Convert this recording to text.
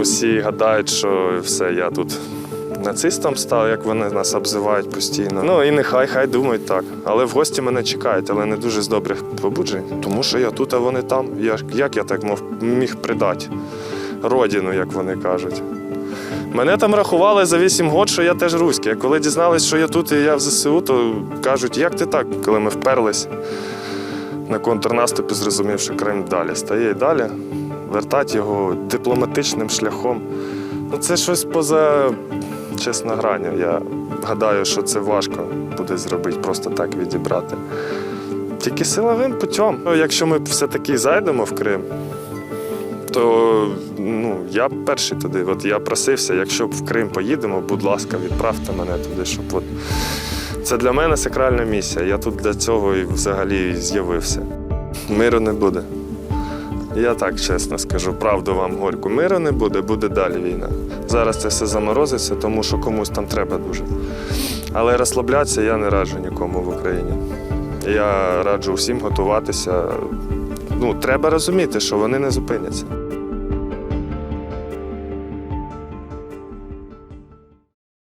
всі гадають, що все, я тут нацистом став, як вони нас обзивають постійно. Ну і нехай хай думають так. Але в гості мене чекають, але не дуже з добрих побуджень. Тому що я тут, а вони там. Я, як я так мов, міг придати родину, як вони кажуть. Мене там рахували за 8 років, що я теж руський. А коли дізнались, що я тут і я в ЗСУ, то кажуть, як ти так, коли ми вперлись на контрнаступі, зрозумів, що Крим далі стає і далі. Вертати його дипломатичним шляхом. Ну, це щось поза чесно граню. Я гадаю, що це важко буде зробити, просто так відібрати. Тільки силовим путем. Ну, Якщо ми все-таки зайдемо в Крим, то ну, я перший туди. От я просився, якщо в Крим поїдемо, будь ласка, відправте мене туди, щоб от. Це для мене сакральна місія. Я тут для цього і взагалі з'явився. Миру не буде. Я так чесно скажу, правду вам горьку. Миру не буде, буде далі війна. Зараз це все заморозиться, тому що комусь там треба дуже. Але розслаблятися я не раджу нікому в Україні. Я раджу всім готуватися. Ну, треба розуміти, що вони не зупиняться.